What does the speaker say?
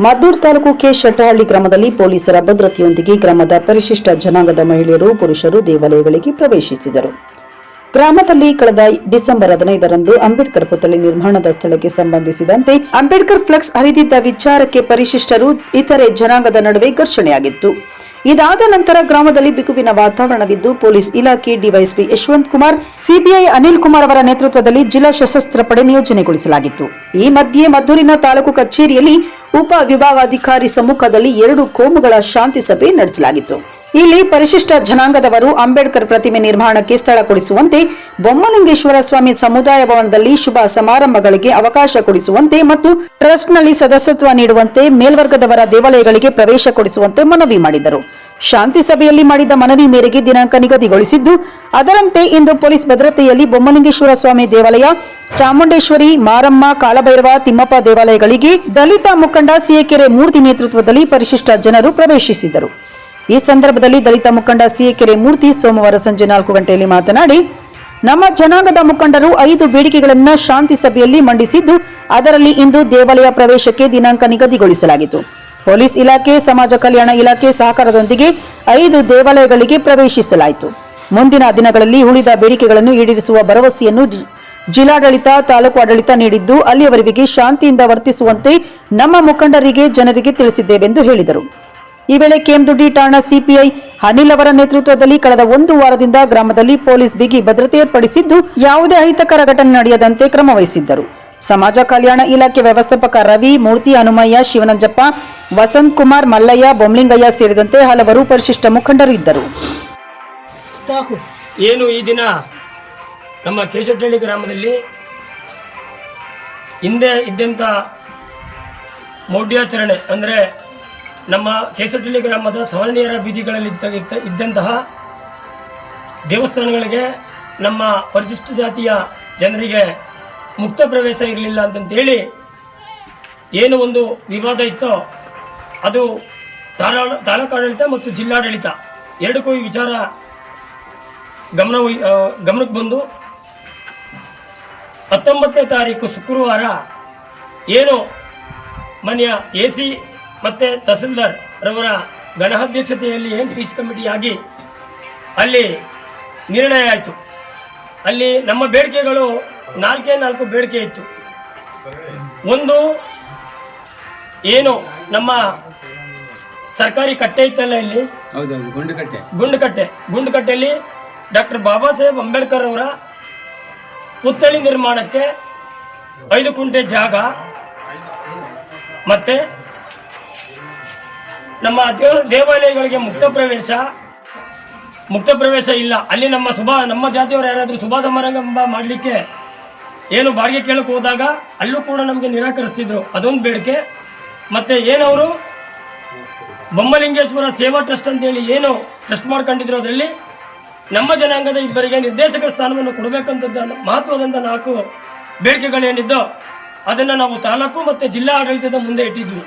Maddur taluk K Shettahalli ಗ್ರಾಮದಲ್ಲಿ ಪೊಲೀಸರ ಭದ್ರತೆಯೊಂದಿಗೆ ಗ್ರಾಮದ ಪರಿಶಿಷ್ಟ ಜನಾಂಗದ ಮಹಿಳೆಯರು, ಪುರುಷರು ದೇವಾಲಯಗಳಿಗೆ ಪ್ರವೇಶಿಸಿದರು. ಗ್ರಾಮದಲ್ಲಿ ಕಳೆದ ಡಿಸೆಂಬರ್ ಹದಿನೈದರಂದು ಅಂಬೇಡ್ಕರ್ ಪುತ್ಥಳಿ ನಿರ್ಮಾಣದ ಸ್ಥಳಕ್ಕೆ ಸಂಬಂಧಿಸಿದಂತೆ ಅಂಬೇಡ್ಕರ್ ಫ್ಲೆಕ್ಸ್ ಹರಿದಿದ್ದ ವಿಚಾರಕ್ಕೆ ಪರಿಶಿಷ್ಟರು, ಇತರೆ ಜನಾಂಗದ ನಡುವೆ ಘರ್ಷಣೆಯಾಗಿತ್ತು. ಇದಾದ ನಂತರ ಗ್ರಾಮದಲ್ಲಿ ಬಿಗುವಿನ ವಾತಾವರಣವಿದ್ದು, ಪೊಲೀಸ್ ಇಲಾಖೆ ಡಿವೈಎಸ್ಪಿ ಯಶವಂತ್ ಕುಮಾರ್, ಸಿಬಿಐ ಅನಿಲ್ ಕುಮಾರ್ ಅವರ ನೇತೃತ್ವದಲ್ಲಿ ಜಿಲ್ಲಾ ಸಶಸ್ತ್ರ ಪಡೆ ನಿಯೋಜನೆಗೊಳಿಸಲಾಗಿತ್ತು. ಈ ಮಧ್ಯೆ ಮದ್ದೂರಿನ ತಾಲೂಕು ಕಚೇರಿಯಲ್ಲಿ ಉಪ ವಿಭಾಗಾಧಿಕಾರಿ ಸಮ್ಮುಖದಲ್ಲಿ ಎರಡು ಕೋಮುಗಳ ಶಾಂತಿ ಸಭೆ ನಡೆಸಲಾಗಿತ್ತು. ಇಲ್ಲಿ ಪರಿಶಿಷ್ಟ ಜನಾಂಗದವರು ಅಂಬೇಡ್ಕರ್ ಪ್ರತಿಮೆ ನಿರ್ಮಾಣಕ್ಕೆ ಸ್ಥಳ ಕೊಡಿಸುವಂತೆ ಬೊಮ್ಮಲಿಂಗೇಶ್ವರ ಸ್ವಾಮಿ ಸಮುದಾಯ ಭವನದಲ್ಲಿ ಶುಭ ಸಮಾರಂಭಗಳಿಗೆ ಅವಕಾಶ ಕೊಡಿಸುವಂತೆ ಮತ್ತು ಟ್ರಸ್ಟ್ನಲ್ಲಿ ಸದಸ್ಯತ್ವ ನೀಡುವಂತೆ ಮೇಲ್ವರ್ಗದವರ ದೇವಾಲಯಗಳಿಗೆ ಪ್ರವೇಶ ಕೊಡಿಸುವಂತೆ ಮನವಿ ಮಾಡಿದರು. ಶಾಂತಿ ಸಭೆಯಲ್ಲಿ ಮಾಡಿದ ಮನವಿ ಮೇರೆಗೆ ದಿನಾಂಕ ನಿಗದಿಗೊಳಿಸಿದ್ದು, ಅದರಂತೆ ಇಂದು ಪೊಲೀಸ್ ಭದ್ರತೆಯಲ್ಲಿ ಬೊಮ್ಮಲಿಂಗೇಶ್ವರ ಸ್ವಾಮಿ ದೇವಾಲಯ, ಚಾಮುಂಡೇಶ್ವರಿ, ಮಾರಮ್ಮ, ಕಾಳಭೈರವ, ತಿಮ್ಮಪ್ಪ ದೇವಾಲಯಗಳಿಗೆ ದಲಿತ ಮುಖಂಡ ಸಿಎಕೆರೆ ಮೂರ್ತಿ ನೇತೃತ್ವದಲ್ಲಿ ಪರಿಶಿಷ್ಟ ಜನರು ಪ್ರವೇಶಿಸಿದರು. ಈ ಸಂದರ್ಭದಲ್ಲಿ ದಲಿತ ಮುಖಂಡ ಸಿಎಕೆರೆ ಮೂರ್ತಿ ಸೋಮವಾರ ಸಂಜೆ ನಾಲ್ಕು ಗಂಟೆಯಲ್ಲಿ ಮಾತನಾಡಿ, ನಮ್ಮ ಜನಾಂಗದ ಮುಖಂಡರು ಐದು ಬೇಡಿಕೆಗಳನ್ನು ಶಾಂತಿ ಸಭೆಯಲ್ಲಿ ಮಂಡಿಸಿದ್ದು, ಅದರಲ್ಲಿ ಇಂದು ದೇವಾಲಯ ಪ್ರವೇಶಕ್ಕೆ ದಿನಾಂಕ ನಿಗದಿಗೊಳಿಸಲಾಗಿತ್ತು. ಪೊಲೀಸ್ ಇಲಾಖೆ, ಸಮಾಜ ಕಲ್ಯಾಣ ಇಲಾಖೆ ಸಹಕಾರದೊಂದಿಗೆ ಐದು ದೇವಾಲಯಗಳಿಗೆ ಪ್ರವೇಶಿಸಲಾಯಿತು. ಮುಂದಿನ ದಿನಗಳಲ್ಲಿ ಉಳಿದ ಬೇಡಿಕೆಗಳನ್ನು ಈಡೇರಿಸುವ ಭರವಸೆಯನ್ನು ಜಿಲ್ಲಾಡಳಿತ, ತಾಲೂಕು ಆಡಳಿತ ನೀಡಿದ್ದು, ಅಲ್ಲಿಯವರಿಗೆ ಶಾಂತಿಯಿಂದ ವರ್ತಿಸುವಂತೆ ನಮ್ಮ ಮುಖಂಡರಿಗೆ, ಜನರಿಗೆ ತಿಳಿಸಿದ್ದೇವೆಂದು ಹೇಳಿದರು. ಈ ವೇಳೆ ಕೆಎಂದುಡ್ಡಿ ಠಾಣಾ ಸಿಪಿಐ ಅನಿಲ್ ಅವರ ನೇತೃತ್ವದಲ್ಲಿ ಕಳೆದ ಒಂದು ವಾರದಿಂದ ಗ್ರಾಮದಲ್ಲಿ ಪೊಲೀಸ್ ಬಿಗಿ ಭದ್ರತೆ ಏರ್ಪಡಿಸಿದ್ದು, ಯಾವುದೇ ಅಹಿತಕರ ಘಟನೆ ನಡೆಯದಂತೆ ಕ್ರಮ ವಹಿಸಿದ್ದರು ಸಮಾಜ ಕಲ್ಯಾಣ ಇಲಾಖೆ ವ್ಯವಸ್ಥಾಪಕ ರವಿ ಮೂರ್ತಿ ಹನುಮಯ್ಯ ಶಿವನಂಜಪ್ಪ ವಸಂತ್ ಕುಮಾರ್ ಮಲ್ಲಯ್ಯ ಬೊಮ್ಲಿಂಗಯ್ಯ ಸೇರಿದಂತೆ ಹಲವರು ಪರಿಶಿಷ್ಟ ಮುಖಂಡರು ಇದ್ದರು. ಏನು ಈ ದಿನ ನಮ್ಮ ಕೇಶಟಳ್ಳಿ ಗ್ರಾಮದಲ್ಲಿ ಹಿಂದೆ ಇದ್ದಂಥ ಮೌಢ್ಯಾಚರಣೆ ಅಂದರೆ ನಮ್ಮ ಕೇಸಟಳ್ಳಿ ಗ್ರಾಮದ ಸವರ್ಣೀಯರ ಬೀದಿಗಳಲ್ಲಿ ಇದ್ದ ಇದ್ದ- ಇದ್ದಂತಹ ದೇವಸ್ಥಾನಗಳಿಗೆ ನಮ್ಮ ಪರಿಶಿಷ್ಟ ಜಾತಿಯ ಜನರಿಗೆ ಮುಕ್ತ ಪ್ರವೇಶ ಇರಲಿಲ್ಲ ಅಂತಂತೇಳಿ ಏನು ಒಂದು ವಿವಾದ ಇತ್ತೋ ಅದು ತಾಲಾ ತಾಲೂಕಾಡಳಿತ ಮತ್ತು ಜಿಲ್ಲಾಡಳಿತ ಎರಡಕ್ಕೂ ಈ ವಿಚಾರ ಗಮನ ಗಮನಕ್ಕೆ ಬಂದು ಹತ್ತೊಂಬತ್ತನೇ ತಾರೀಕು ಶುಕ್ರವಾರ ಏನು ಮನೆಯ ಎ ಸಿ ಮತ್ತು ತಹಸೀಲ್ದಾರ್ ರವರ ಗಣಾಧ್ಯಕ್ಷತೆಯಲ್ಲಿ ಏನು ಪೀಸ್ ಕಮಿಟಿ ಆಗಿ ಅಲ್ಲಿ ನಿರ್ಣಯ ಆಯಿತು. ಅಲ್ಲಿ ನಮ್ಮ ಬೇಡಿಕೆಗಳು ನಾಲ್ಕೇ ನಾಲ್ಕು ಬೇಡಿಕೆ ಇತ್ತು. ಒಂದು ಏನು ನಮ್ಮ ಸರ್ಕಾರಿ ಕಟ್ಟೆ ಇತ್ತಲ್ಲ ಇಲ್ಲಿ? ಗುಂಡುಕಟ್ಟೆ. ಗುಂಡುಕಟ್ಟೆ. ಗುಂಡುಕಟ್ಟೆಯಲ್ಲಿ ಡಾಕ್ಟರ್ ಬಾಬಾ ಸಾಹೇಬ್ ಅಂಬೇಡ್ಕರ್ ಅವರ ಪುತ್ಥಳಿ ನಿರ್ಮಾಣಕ್ಕೆ ಐದು ಕುಂಟೆ ಜಾಗ ಮತ್ತೆ ನಮ್ಮ ದೇವ- ದೇವಾಲಯಗಳಿಗೆ ಮುಕ್ತ ಪ್ರವೇಶ. ಮುಕ್ತ ಪ್ರವೇಶ ಇಲ್ಲ. ಅಲ್ಲಿ ನಮ್ಮ ಸುಭಾ ನಮ್ಮ ಜಾತಿಯವರು ಯಾರಾದರೂ ಶುಭ ಸಮಾರಂಭ ಮಾಡಲಿಕ್ಕೆ ಏನು ಬಾಡಿಗೆ ಕೇಳಕ್ಕೆ ಹೋದಾಗ ಅಲ್ಲೂ ಕೂಡ ನಮಗೆ ನಿರಾಕರಿಸ್ತಿದ್ರು. ಅದೊಂದು ಬೇಡಿಕೆ. ಮತ್ತೆ ಏನವರು? ಬೊಮ್ಮಲಿಂಗೇಶ್ವರ ಸೇವಾ ಟ್ರಸ್ಟ್ ಅಂತೇಳಿ ಏನು ಟ್ರಸ್ಟ್ ಮಾಡ್ಕೊಂಡಿದ್ರು ಅದರಲ್ಲಿ. ನಮ್ಮ ಜನಾಂಗದ ಇಬ್ಬರಿಗೆ ನಿರ್ದೇಶಕರ ಸ್ಥಾನವನ್ನು ಕೊಡಬೇಕಂತದ್ದು ಮಹತ್ವದಂಥ ನಾಲ್ಕು ಬೇಡಿಕೆಗಳೇನಿದ್ದೋ ಅದನ್ನು ನಾವು ತಾಲೂಕು ಮತ್ತು ಜಿಲ್ಲಾ ಆಡಳಿತದ ಮುಂದೆ ಇಟ್ಟಿದ್ವಿ.